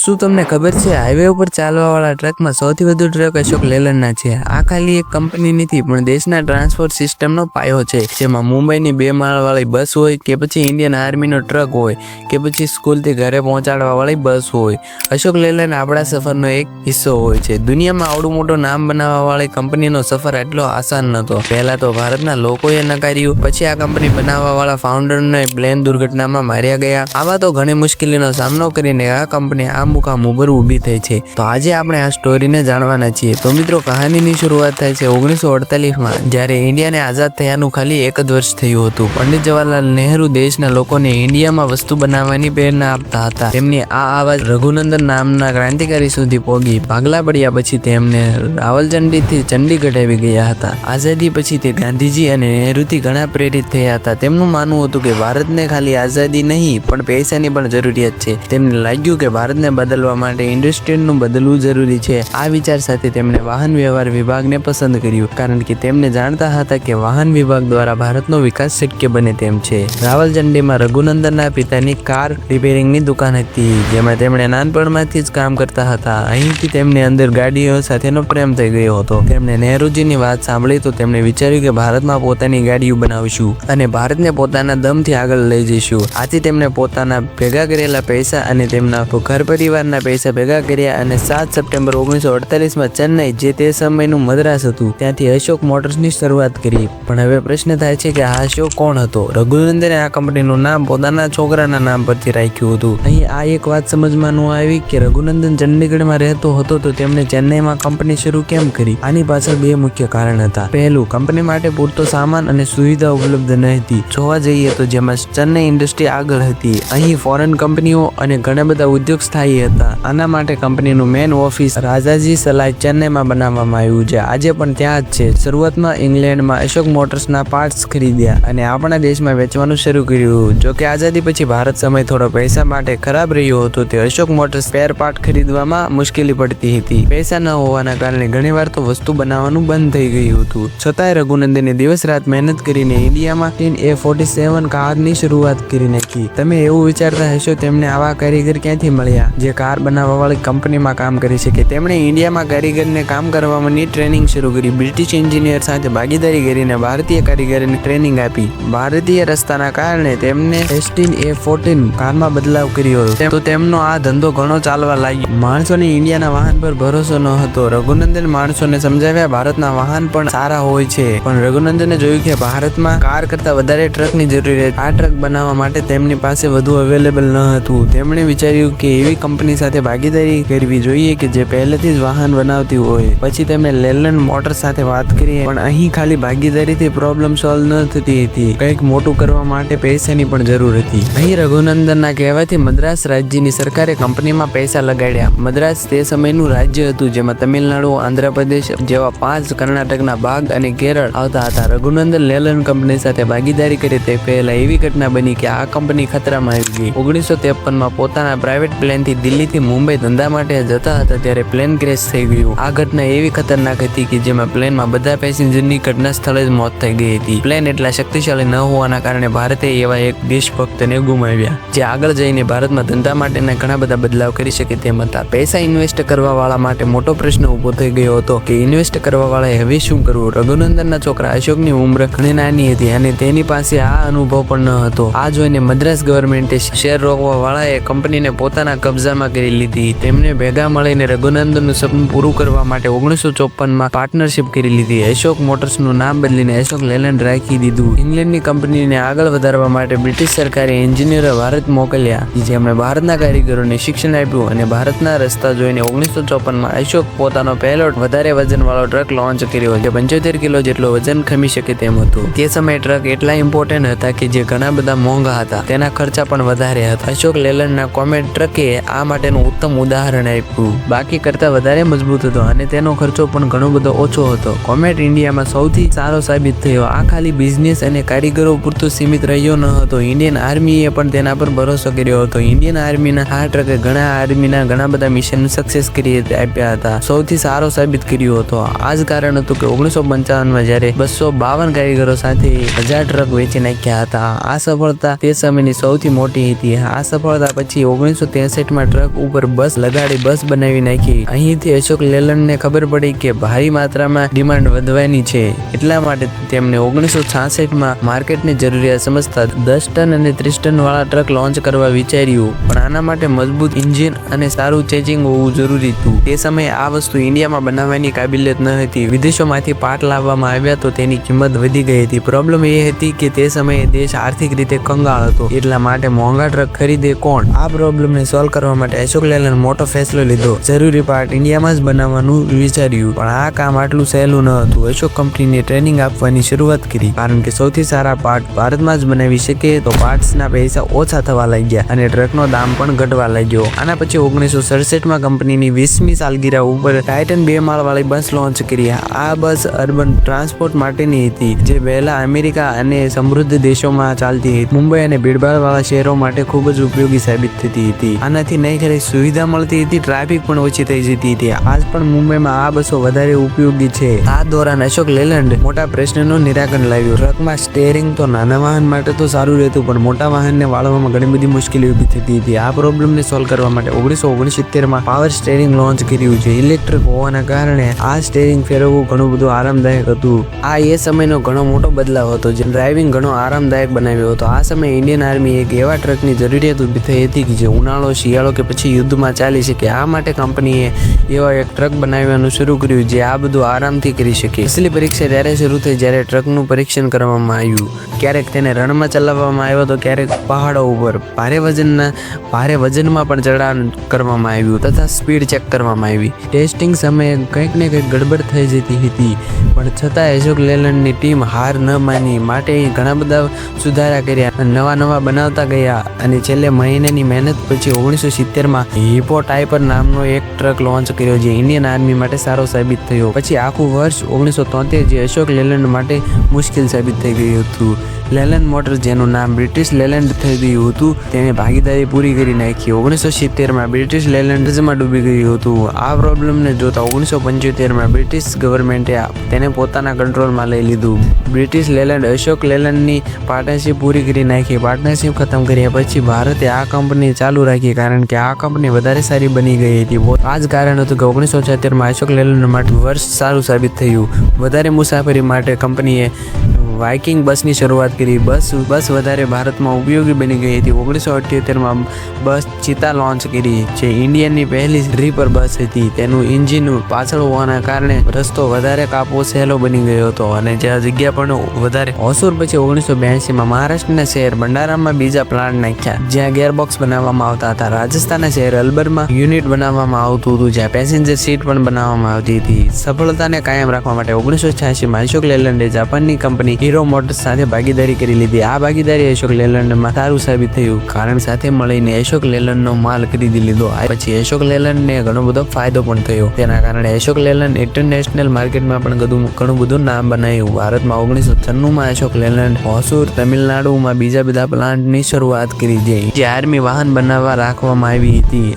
શું તમને ખબર છે હાઈવે ઉપર ચાલવાવાળા ટ્રકમાં સૌથી વધુ ટ્રક અશોક લેલનના છે. આ ખાલી એક કંપની નથી, પણ દેશના ટ્રાન્સપોર્ટ સિસ્ટમનો પાયો છે, જેમાં મુંબઈની બે માળવાળી બસ હોય કે પછી ઇન્ડિયન આર્મીનો ટ્રક હોય, કે પછી સ્કૂલથી ઘરે પહોંચાડવાવાળી બસ હોય. અશોક લેલન આપણા સફરનો એક હિસ્સો હોય છે. દુનિયામાં આવડું મોટું નામ બનાવવાવાળી કંપનીનો સફર એટલો આસાન નહોતો. પહેલા તો ભારતના લોકોએ નકાર્યું, પછી આ કંપની બનાવવાવાળા ફાઉન્ડરને પ્લેન દુર્ઘટનામાં માર્યા ગયા. આવા તો ઘણી મુશ્કેલીનો સામનો કરીને આ કંપની આ મુકામ ઉપર ઊભી થઈ છે. તો આજે આપણે આ સ્ટોરીને જાણવાના છીએ. તો મિત્રો, કહાનીની શરૂઆત થાય છે ઓગણીસો અડતાલીસમાં, જ્યારે ઇન્ડિયાને આઝાદ થયાનું ખાલી એક જ વર્ષ થયું હતું. પંડિત જવાહરલાલ નહેરુ દેશના લોકોને ઇન્ડિયામાં વસ્તુ બનાવવાની પ્રેરણા આપતા હતા. તેમની આ આવાજ રઘુનંદન નામના ક્રાંતિકારી સુધી પોગી. ભાગલા પડ્યા પછી તેમને રાવલચંડીથી ચંડીગઢ આવી ગયા હતા. આઝાદી પછી તે ગાંધીજી અને નહેરુથી ઘણા પ્રેરિત થયા હતા. તેમનું માનવું હતું કે ભારતને ખાલી આઝાદી નહીં, પણ પૈસાની પણ જરૂરિયાત છે. તેમને લાગ્યું કે ભારતને બદલવા માટે ઇન્ડસ્ટ્રીનું બદલવું જરૂરી છે. આ વિચાર સાથે તેમણે વાહન વ્યવહાર વિભાગને પસંદ કર્યું, કારણ કે તેમને જાણતા હતા કે વાહન વિભાગ દ્વારા ભારતનો વિકાસ શક્ય બને તેમ છે. રાવલચંડીમાં રઘુનંદનના પિતાની કાર રિપેરિંગની દુકાન હતી, જેમાં તેમણે નાનપણમાંથી જ કામ કરતા હતા. અહીંથી તેમની અંદર ગાડીઓ સાથેનો પ્રેમ થઈ ગયો હતો. તેમણે નહેરુજીની વાત સાંભળી તો તેમણે વિચાર્યું કે ભારતમાં પોતાની ગાડીઓ બનાવશું અને ભારતને પોતાના દમથી આગળ લઈ જઈશું. આથી તેમણે પોતાના ભેગા કરેલા પૈસા અને તેમના ઘર પરિવારના પૈસા ભેગા કર્યા અને સાત સપ્ટેમ્બર ઓગણીસો અડતાલીસમાં ચેન્નઈ જે તે સમયનું મદ્રાસ હતું, ત્યાંથી અશોક મોટર્સની શરૂઆત કરી. પણ હવે પ્રશ્ન થાય છે કે આ અશોક કોણ હતો? રઘુનંદને આ કંપનીનું નામ પોતાના છોકરાના નામ પરથી રાખ્યું હતું. અહીં આ એક વાત સમજવાનું આવી કે રઘુનંદન ચંડીગઢમાં રહેતો હતો તો તેમણે ચેન્નઈમાં કંપની શરૂ કેમ કરી? આની પાછળ બે મુખ્ય કારણ હતા. પહેલું, કંપની માટે પૂરતો સામાન અને સુવિધા ઉપલબ્ધ ન હતી જોવા જઈએ તો જેમાં ચેન્નઈ ઇન્ડસ્ટ્રી આગળ હતી. અહીં ફોરેન કંપનીઓ અને ઘણા બધા ઉદ્યોગ સ્થાયી હતા. આના માટે કંપનીનું મેન ઓફિસ રાજાજી સલાઈ ચેન્નઈમાં બનાવવામાં આવ્યું છે. આજે પણ ત્યાં જ છે. શરૂઆતમાં ઇંગ્લેન્ડમાં અશોક મોટર્સના પાર્ટ્સ ખરીદ્યા અને આપણા દેશમાં વેચવાનું શરૂ કર્યું. જો કે આઝાદી પછી ભારત સમય થોડો પૈસા માટે ખરાબ રહ્યો હતો, તે અશોક મોટર્સ સ્પેર પાર્ટ ખરીદવામાં મુશ્કેલી પડતી હતી. પૈસા ન હોવાના કારણે ઘણીવાર તો વસ્તુ બનાવવાનું બંધ થઈ ગયું હતું. છતાંય રઘુનંદને દિવસ રાત મહેનત કરીને ઇન્ડિયામાં ટીન એ ફોર્ટી સેવન કારની શરૂઆત કરી નાખી તમે એવું વિચારતા હશો તેમને આવા કારીગર ક્યાંથી મળ્યા? જે કાર બનાવવાવાળી કંપનીમાં કામ કરી શકે તેમણે ઇન્ડિયામાં કારીગરને કામ કરવાની ટ્રેનિંગ શરૂ કરી, બ્રિટિશ એન્જિનિયર સાથે ભાગીદારી કરીને ભારતીય કારીગરને ટ્રેનિંગ આપી. ભારતીય રસ્તાના કારણે તેમને એસટીન એ ફોર્ટીન કારમાં બદલાવ કર્યો હતો. તો તેમનો આ ધંધો ઘણો ચાલવા લાગ્યો. માણસોને ઇન્ડિયાના વાહન પર ભરોસો ન હતો રઘુનંદન માણસોને સમજાવ્યા, ભારતના વાહન પણ સારા હોય છે. પણ રઘુનંદને જોયું કે ભારતમાં કાર કરતા વધારે ટ્રકની જરૂરિયાત આ ટ્રક બનાવવા માટે તેમની પાસે વધુ અવેલેબલ ન હતું. તેમણે વિચાર્યું કે એવી કંપની સાથે ભાગીદારી કરવી જોઈએ કે જે પહેલેથી જ વાહન બનાવતી હોય. પછી તેમણે લેલન મોટર સાથે વાત કરી, પણ અહીં ખાલી ભાગીદારીથી પ્રોબ્લેમ સોલ્વ ન થતી હતી. કંઈક મોટું કરવા માટે પૈસાની પણ જરૂર હતી. અહીં રઘુનંદનના કહેવાથી મદ્રાસ રાજ્યની સરકારે કંપનીમાં પૈસા લગાડ્યા. મદ્રાસ તે સમયનું રાજ્ય હતું, જેમાં તમિલનાડુ, આંધ્રપ્રદેશ જેવા પાંચ કર્ણાટકના ભાગ અને કેરળ આવતા હતા. રઘુનંદન લેલન કંપની સાથે ભાગીદારી કરી તે પહેલા એવી ઘટના બની કે આ કંપની ખતરામાં આવી ગઈ. ઓગણીસો ત્રેપનમાં પોતાના પ્રાઇવેટ પ્લેનથી દિલ્હીથી મુંબઈ ધંધા માટે જતા હતા ત્યારે પ્લેન ક્રેશ થઈ ગયું. આ ઘટના એવી ખતરનાક હતી કે જેમાં પ્લેનમાં બધા પેસેન્જરની ઘટના સ્થળે જ મોત થઈ ગઈ હતી. પ્લેન એટલા શક્તિશાળી ન હોવાના કારણે ભારતે એવા એક દેશભક્તને ગુમાવ્યા, જે આગળ જઈને ભારતમાં ધંધા માટેના ઘણા બધા બદલાવ કરી શકે તેમ હતા. પૈસા ઇન્વેસ્ટ કરવા વાળા માટે મોટો પ્રશ્ન ઊભો થઈ ગયો હતો કે ઇન્વેસ્ટ કરવા વાળાએ હવે શું કરવું? રઘુનંદનના છોકરા અશોકની ઉંમર ઘણી નાની હતી અને તેની પાસે આ અનુભવ પણ ન હતો. આ જોઈને મદ્રાસ ગવર્મેન્ટે શેર રોકવા વાળાએ કંપનીને પોતાના કબજામાં કરી લીધી. તેમને ભેગા મળીને રઘુનંદનનું સપનું પૂરું કરવા માટે ઓગણીસો ચોપનમાં પાર્ટનરશિપ કરી લીધી. અશોક મોટર્સનું નામ બદલીને અશોક લેલેન્ડ રાખી દીધું. ઇંગ્લેન્ડની કંપનીને આગળ વધારવા માટે બ્રિટિશ સરકારે એન્જિનિયરો ભારત મોકલ્યા જેમણે ભારતના કારીગરોને શિક્ષણ આપ્યું અને ભારતના રસ્તા જોઈને ઓગણીસો ચોપનમાં અશોક પોતાનો પહેલો વધારે વજનવાળો ટ્રક લોન્ચ કર્યો, જે પંચોતેર કિલો જેટલો વજન ખમી શકે તેમ હતું. તે સમયે ટ્રક એટલા ઇમ્પોર્ટન્ટ હતા કે જે ઘણા બધા મોંઘા હતા. તેના ખર્ચા પણ વધારે હતા. અશોક લેલનના કોમેટ ટ્રકે આ માટેનું ઉત્તમ ઉદાહરણ આપ્યું. બાકી કરતાં વધારે મજબૂત હતો અને તેનો ખર્ચો પણ ઘણો બધો ઓછો હતો. કોમેટ ઇન્ડિયામાં સૌથી સારો સાબિત થયો. આ ખાલી બિઝનેસ અને કારીગરો પૂરતું સીમિત રહ્યો ન હતો. ઇન્ડિયન આર્મીએ પણ તેના પર ભરોસો કર્યો હતો. ઇન્ડિયન આર્મીના આ ટ્રકે ઘણા આર્મીના ઘણા બધા મિશન સક્સેસ કરી આપ્યા હતા. સૌથી સારો સાબિત કર્યો હતો. આ જ કારણ હતું કે ઓગણીસો પંચાવનમાં જ્યારે બસો બાવન કારીગરો સાથે હજાર ટ્રક વેચી નાખ્યા હતા. આ સફળતા તે સમયે સમયની સૌથી મોટી હતી. આ સફળતા પછી ઓગણીસો ત્રેસઠમાં ટ્રક ઉપર બસ લગાડી બસ બનાવી નાખી. અહીંથી અશોક લેલનને ખબર પડી કે ભારી માત્રામાં ડિમાન્ડ વધવાની છે. એટલા માટે તેમણે ઓગણીસો છાસઠમાં માર્કેટની જરૂરિયાત સમજતા દસ ટન અને ત્રીસ ટન વાળા ટ્રક લોન્ચ કરવા વિચાર્યું. પણ આના માટે મજબૂત ઇન્જિન અને સારું ચેજિંગ હોવું જરૂરી હતું. તે સમયે આ વસ્તુ ઇન્ડિયામાં બનાવવાની કાબિલિયત ન હતી. વિદેશોમાંથી પાર્ટ લાવવામાં આવ્યા તો તેની કિંમત વધી ગઈ હતી. પ્રોબ્લેમ એ હતી કે તે સમયે દેશ આર્થિક રીતે કંગાળ હતો. એટલા માટે મોંઘા ટ્રક ખરીદે કોણ? આ પ્રોબ્લેમને સોલ્વ કરવા માટે અશોક લેલન મોટો ફેસલો લીધો. જરૂરી પાર્ટ ઇન્ડિયામાં જ બનાવવાનું વિચાર્યું. પણ આ કામ આટલું સહેલું ન હતું. અશોક કંપનીને ટ્રેનિંગ આપવાની શરૂઆત કરી. કારણ કે સૌથી સારા પાર્ટ ભારતમાં જ બનાવી શકે તો પાર્ટ્સના પૈસા ઓછા થવા લાગ્યા અને ટ્રકનો દામ પણ ઘટવા લાગ્યો. આના પછી ઓગણીસો સડસઠમાં કંપનીની વીસમી સાલગીરા ઉપર ટાઇટન બે માળવાળી બસ લોન્ચ કરી. આ બસ અર્બન ટ્રાન્સપોર્ટ માટેની હતી, જે પહેલા અમેરિકા અને સમૃદ્ધ દેશોમાં ચાલતી હતી. મુંબઈ અને ભીડભાડવાળા શહેરો માટે ખૂબ જ ઉપયોગી સાબિત થતી હતી. આનાથી નહીં ખાલી સુવિધા મળતી હતી, ટ્રાફિક પણ ઓછી થઈ જતી હતી. આજ પણ મુંબઈમાં આ બસો વધારે ઉપયોગી છે. આ દોરાન અશોક લેલેન્ડ મોટા પ્રશ્નનું નિરાકરણ લાવ્યું. ટ્રકમાં સ્ટેરિંગ તો નાના વાહન માટે તો સારું રહેતું, પણ મોટા વાહનને વાળવામાં ઘણી બધી મુશ્કેલી ઊભી થતી હતી. આ પ્રોબ્લેમને સોલ્વ કરવા માટે ઓગણીસો ઓગણસિત્તેરમાં પાવર સ્ટેરિંગ લોન્ચ કર્યું છે. ઇલેક્ટ્રિક હોવાના કારણે આ સ્ટેરિંગ ફેરવવું ઘણું બધું આરામદાયક હતું. આ એ સમયનો ઘણો મોટો બદલાવ હતો, જે ડ્રાઇવિંગ ઘણો આરામદાયક બનાવ્યો હતો. આ સમયે ઇન્ડિયન આર્મી એક એવા ટ્રકની જરૂરિયાત ઊભી થઈ હતી કે જે ઉનાળો, શિયાળો કે પછી યુદ્ધમાં ચાલી શકે. આ માટે કંપનીએ એવા એક ટ્રક બનાવવાનું શરૂ કર્યું જે આ બધું આરામથી કરી શકે. અસલી પરીક્ષા ત્યારે શરૂ થઈ જ્યારે ટ્રકનું પરીક્ષણ કરવામાં આવ્યું. ક્યારેક તેને રણમાં ચલાવવામાં આવ્યો તો ક્યારેક પહાડો ઉપર. ભારે વજનના, ભારે વજનમાં પણ ચડાણ કરવામાં આવ્યું તથા સ્પીડ ચેક કરવામાં આવી. ટેસ્ટિંગ સમયે કંઈક ને કંઈક ગડબડ થઈ જતી હતી. પણ છતાં અશોક લેલન્ડની ટીમ હાર ન માની. માટે ઘણા બધા સુધારા કર્યા. નવા નવા બનાવતા ગયા અને છેલ્લે મહિનાની મહેનત પછી ઓગણીસો સિત્તેરમાં હિપો ટાઈપર નામનો એક ટ્રક લોન્ચ કર્યો જે ઇન્ડિયન આર્મી માટે સારો સાબિત થયો. પછી આખું વર્ષ ઓગણીસો તોતેર જે અશોક લેલેન્ડ માટે મુશ્કેલ સાબિત થઈ ગયું હતું. લેલેન્ડ મોટર જેનું નામ બ્રિટિશ લેલેન્ડ થઈ ગયું હતું, તેને ભાગીદારી પૂરી કરી નાખી. ઓગણીસો સિત્તેરમાં બ્રિટિશ લેલેન્ડમાં ડૂબી ગયું હતું. આ પ્રોબ્લેમને જોતા ઓગણીસો પંચોતેરમાં બ્રિટિશ ગવર્મેન્ટે તેને પોતાના કંટ્રોલમાં લઈ લીધું. બ્રિટિશ લેલેન્ડ અશોક લેલેન્ડની પાર્ટનરશિપ પૂરી કરી નાખી. પાર્ટનરશિપ ખતમ કર્યા પછી ભારતે આ કંપની ચાલુ રાખી કારણ કે આ કંપની વધારે સારી બની ગઈ હતી. આ જ કારણ હતું કે ઓગણીસો છોતેરમાં અશોક લેલન માટે વર્ષ સારું સાબિત થયું. વધારે મુસાફરી માટે કંપનીએ વાઇકિંગ બસની શરૂઆત કરી. બસ બસ વધારે ભારતમાં ઉપયોગી બની ગઈ હતી. ઓગણીસો અઠ્યોતેરમાં બસ ચિતા લોન્ચ કરી, જે ઇન્ડિયનની પહેલી રીપર બસ હતી. તેનું એન્જિન પાછળ હોવાના કારણે રસ્તો વધારે કાપો સહેલો બની ગયો હતો અને જ્યાં જગ્યા પણ વધારે હોસુર પછી ઓગણીસો બ્યાસીમાં મહારાષ્ટ્રના શહેર ભંડારામાં બીજા પ્લાન્ટ નાખ્યા, જ્યાં ગેરબોક્સ બનાવવામાં આવતા હતા. રાજસ્થાનના શહેર અલબરમાં યુનિટ બનાવવામાં આવતું હતું, જ્યાં પેસેન્જર સીટ પણ બનાવવામાં આવતી હતી. સફળતાને કાયમ રાખવા માટે ઓગણીસો છ્યાસીમાં અશોક લેલંડે જાપાનની કંપની હીરો મોટર્સ સાથે ભાગીદારી કરી લીધી. આ ભાગીદારી અશોક લેલન્ડમાં સારું સાબિત થયું. કારણ સાથે મળીને અશોક લેલનનો માલ ખરીદી લીધો. પછી અશોક લેલનને ઘણો બધો ફાયદો પણ થયો. તેના કારણે અશોક લેલન ઇન્ટરનેશનલ માર્કેટમાં પણ ઘણું બધું નામ બનાવ્યું ભારતમાં ઓગણીસો છન્નુંમાં અશોક લેલન હોસુર તમિલનાડુમાં બીજા બધા પ્લાન્ટની શરૂઆત કરી જે આર્મી વાહન બનાવવા રાખવામાં આવી હતી.